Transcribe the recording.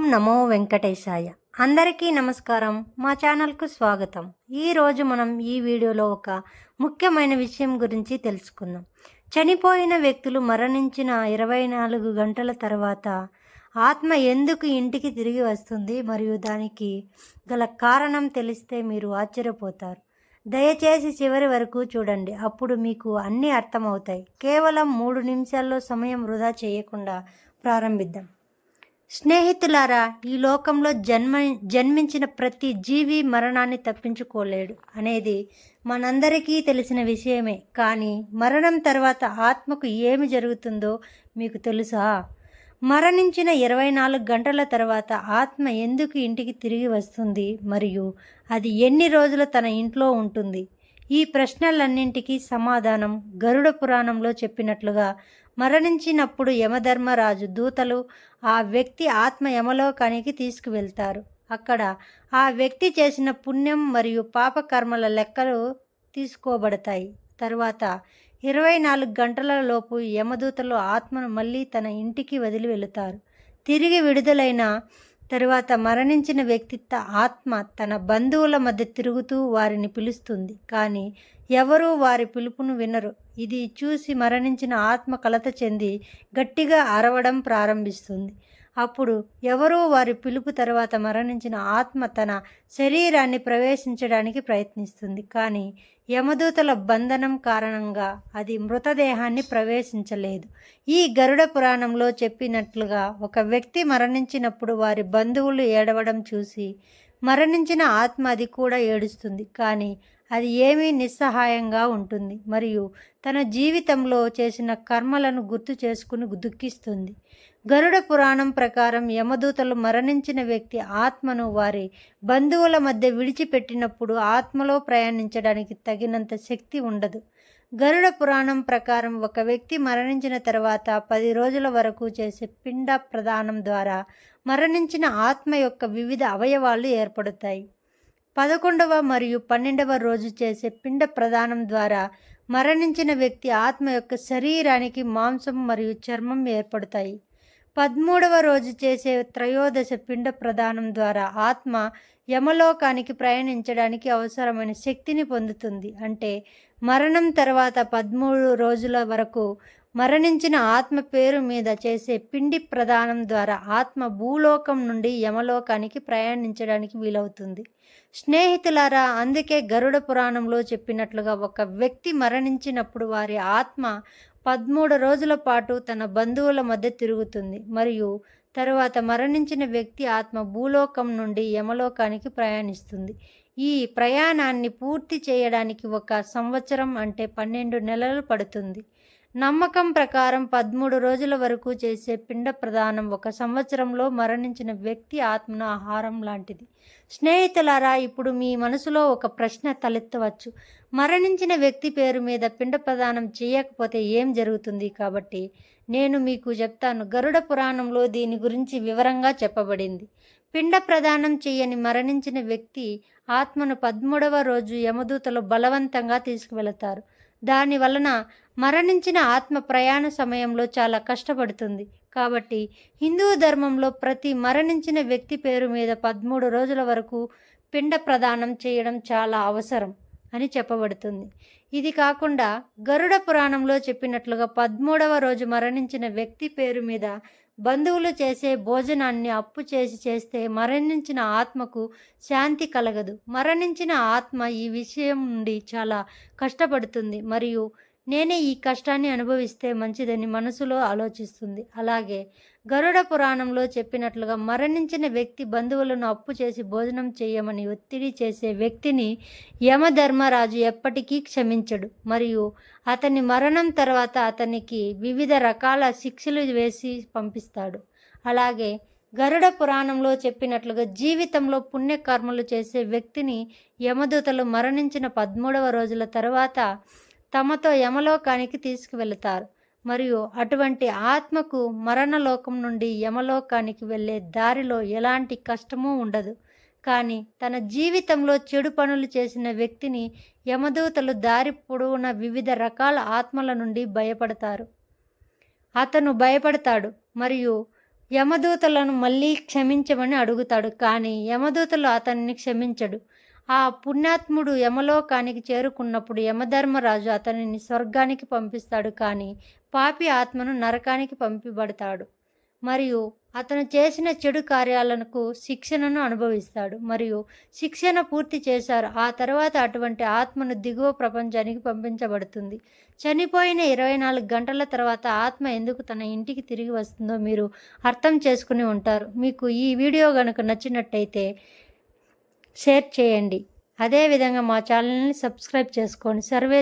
ఓం నమో వెంకటేశాయ. అందరికీ నమస్కారం. మా ఛానల్కు స్వాగతం. ఈరోజు మనం ఈ వీడియోలో ఒక ముఖ్యమైన విషయం గురించి తెలుసుకుందాం. చనిపోయిన వ్యక్తులు మరణించిన ఇరవై నాలుగు గంటల తర్వాత ఆత్మ ఎందుకు ఇంటికి తిరిగి వస్తుంది మరియు దానికి గల కారణం తెలిస్తే మీరు ఆశ్చర్యపోతారు. దయచేసి చివరి వరకు చూడండి. అప్పుడు మీకు అన్నీ అర్థమవుతాయి. కేవలం మూడు నిమిషాల్లో సమయం వృధా చేయకుండా ప్రారంభిద్దాం. స్నేహితులారా ఈ లోకంలో జన్మ జన్మించిన ప్రతి జీవి మరణాన్ని తప్పించుకోలేడు అనేది మనందరికీ తెలిసిన విషయమే. కానీ మరణం తర్వాత ఆత్మకు ఏమి జరుగుతుందో మీకు తెలుసా? మరణించిన ఇరవై నాలుగు గంటల తర్వాత ఆత్మ ఎందుకు ఇంటికి తిరిగి వస్తుంది? మరియు అది ఎన్ని రోజులు తన ఇంట్లో ఉంటుంది? ఈ ప్రశ్నలన్నింటికీ సమాధానం గరుడ పురాణంలో చెప్పినట్లుగా మరణించినప్పుడు యమధర్మరాజు దూతలు ఆ వ్యక్తి ఆత్మ యమలోకానికి తీసుకువెళ్తారు. అక్కడ ఆ వ్యక్తి చేసిన పుణ్యం మరియు పాపకర్మల లెక్కలు తీసుకోబడతాయి. తరువాత ఇరవై నాలుగు గంటల లోపు యమదూతలు ఆత్మను మళ్ళీ తన ఇంటికి వదిలి వెళుతారు. తిరిగి విడుదలైన తరువాత మరణించిన వ్యక్తిత్వ ఆత్మ తన బంధువుల మధ్య తిరుగుతూ వారిని పిలుస్తుంది. కానీ ఎవరూ వారి పిలుపును వినరు. ఇది చూసి మరణించిన ఆత్మ కలత చెంది గట్టిగా అరవడం ప్రారంభిస్తుంది. అప్పుడు ఎవరో వారి పిలుపు తర్వాత మరణించిన ఆత్మ తన శరీరాన్ని ప్రవేశించడానికి ప్రయత్నిస్తుంది. కానీ యమదూతల బంధనం కారణంగా అది మృతదేహాన్ని ప్రవేశించలేదు. ఈ గరుడ పురాణంలో చెప్పినట్లుగా ఒక వ్యక్తి మరణించినప్పుడు వారి బంధువులు ఏడవడం చూసి మరణించిన ఆత్మ అది కూడా ఏడుస్తుంది. కానీ అది ఏమీ నిస్సహాయంగా ఉంటుంది. మరియు తన జీవితంలో చేసిన కర్మలను గుర్తు చేసుకుని దుఃఖిస్తుంది. గరుడ పురాణం ప్రకారం యమదూతలు మరణించిన వ్యక్తి ఆత్మను వారి బంధువుల మధ్య విడిచిపెట్టినప్పుడు ఆత్మలో ప్రయాణించడానికి తగినంత శక్తి ఉండదు. గరుడ పురాణం ప్రకారం ఒక వ్యక్తి మరణించిన తర్వాత పది రోజుల వరకు చేసే పిండ ప్రదానం ద్వారా మరణించిన ఆత్మ యొక్క వివిధ అవయవాలు ఏర్పడతాయి. పదకొండవ మరియు పన్నెండవ రోజు చేసే పిండ ప్రదానం ద్వారా మరణించిన వ్యక్తి ఆత్మ యొక్క శరీరానికి మాంసం మరియు చర్మం ఏర్పడతాయి. పదమూడవ రోజు చేసే త్రయోదశ పిండ ప్రదానం ద్వారా ఆత్మ యమలోకానికి ప్రయాణించడానికి అవసరమైన శక్తిని పొందుతుంది. అంటే మరణం తర్వాత పదమూడు రోజుల వరకు మరణించిన ఆత్మ పేరు మీద చేసే పిండి ప్రదానం ద్వారా ఆత్మ భూలోకం నుండి యమలోకానికి ప్రయాణించడానికి వీలవుతుంది. స్నేహితులారా అందుకే గరుడ పురాణంలో చెప్పినట్లుగా ఒక వ్యక్తి మరణించినప్పుడు వారి ఆత్మ పదమూడు రోజుల పాటు తన బంధువుల మధ్య తిరుగుతుంది. మరియు తరువాత మరణించిన వ్యక్తి ఆత్మ భూలోకం నుండి యమలోకానికి ప్రయాణిస్తుంది. ఈ ప్రయాణాన్ని పూర్తి చేయడానికి ఒక సంవత్సరం అంటే పన్నెండు నెలలు పడుతుంది. నమ్మకం ప్రకారం పదమూడు రోజుల వరకు చేసే పిండ ప్రదానం ఒక సంవత్సరంలో మరణించిన వ్యక్తి ఆత్మను ఆహారం లాంటిది. స్నేహితులారా ఇప్పుడు మీ మనసులో ఒక ప్రశ్న తలెత్తవచ్చు. మరణించిన వ్యక్తి పేరు మీద పిండ ప్రదానం చేయకపోతే ఏం జరుగుతుంది? కాబట్టి నేను మీకు చెప్తాను గరుడ పురాణంలో దీని గురించి వివరంగా చెప్పబడింది. పిండ ప్రదానం చేయని మరణించిన వ్యక్తి ఆత్మను పదమూడవ రోజు యమదూతలు బలవంతంగా తీసుకువెళతారు. దాని వలన మరణించిన ఆత్మ ప్రయాణ సమయంలో చాలా కష్టపడుతుంది. కాబట్టి హిందూ ధర్మంలో ప్రతి మరణించిన వ్యక్తి పేరు మీద పదమూడు రోజుల వరకు పిండ ప్రదానం చేయడం చాలా అవసరం అని చెప్పబడుతుంది. ఇది కాకుండా గరుడ పురాణంలో చెప్పినట్లుగా పదమూడవ రోజు మరణించిన వ్యక్తి పేరు మీద బంధువులు చేసే భోజనాన్ని అప్పు చేసి చేస్తే మరణించిన ఆత్మకు శాంతి కలగదు. మరణించిన ఆత్మ ఈ విషయం నుండి చాలా కష్టపడుతుంది. మరియు నేనే ఈ కష్టాన్ని అనుభవిస్తే మంచిదని మనసులో ఆలోచిస్తుంది. అలాగే గరుడ పురాణంలో చెప్పినట్లుగా మరణించిన వ్యక్తి బంధువులను అప్పు చేసి భోజనం చేయమని ఒత్తిడి చేసే వ్యక్తిని యమధర్మరాజు ఎప్పటికీ క్షమించడు. మరియు అతని మరణం తర్వాత అతనికి వివిధ రకాల శిక్షలు వేసి పంపిస్తాడు. అలాగే గరుడ పురాణంలో చెప్పినట్లుగా జీవితంలో పుణ్యకర్మలు చేసే వ్యక్తిని యమదూతలు మరణించిన పదమూడవ రోజుల తర్వాత తమతో యమలోకానికి తీసుకువెళతారు. మరియు అటువంటి ఆత్మకు మరణలోకం నుండి యమలోకానికి వెళ్ళే దారిలో ఎలాంటి కష్టమూ ఉండదు. కానీ తన జీవితంలో చెడు పనులు చేసిన వ్యక్తిని యమదూతలు దారి పొడవున వివిధ రకాల ఆత్మల నుండి భయపడతారు. అతను భయపడతాడు మరియు యమదూతలను మళ్ళీ క్షమించమని అడుగుతాడు. కానీ యమదూతలు అతన్ని క్షమించడు. ఆ పుణ్యాత్ముడు యమలోకానికి చేరుకున్నప్పుడు యమధర్మరాజు అతనిని స్వర్గానికి పంపిస్తాడు కానీ పాపి ఆత్మను నరకానికి పంపిబడతాడు. మరియు అతను చేసిన చెడు కార్యాలకు శిక్షణను అనుభవిస్తాడు. మరియు శిక్షణ పూర్తి చేశారు. ఆ తర్వాత అటువంటి ఆత్మను దిగువ ప్రపంచానికి పంపించబడుతుంది. చనిపోయిన ఇరవై నాలుగు గంటల తర్వాత ఆత్మ ఎందుకు తన ఇంటికి తిరిగి వస్తుందో మీరు అర్థం చేసుకుని ఉంటారు. మీకు ఈ వీడియో కనుక నచ్చినట్టయితే షేర్ చేయండి. అదేవిధంగా మా ఛానల్ని సబ్స్క్రైబ్ చేసుకోండి. సర్వే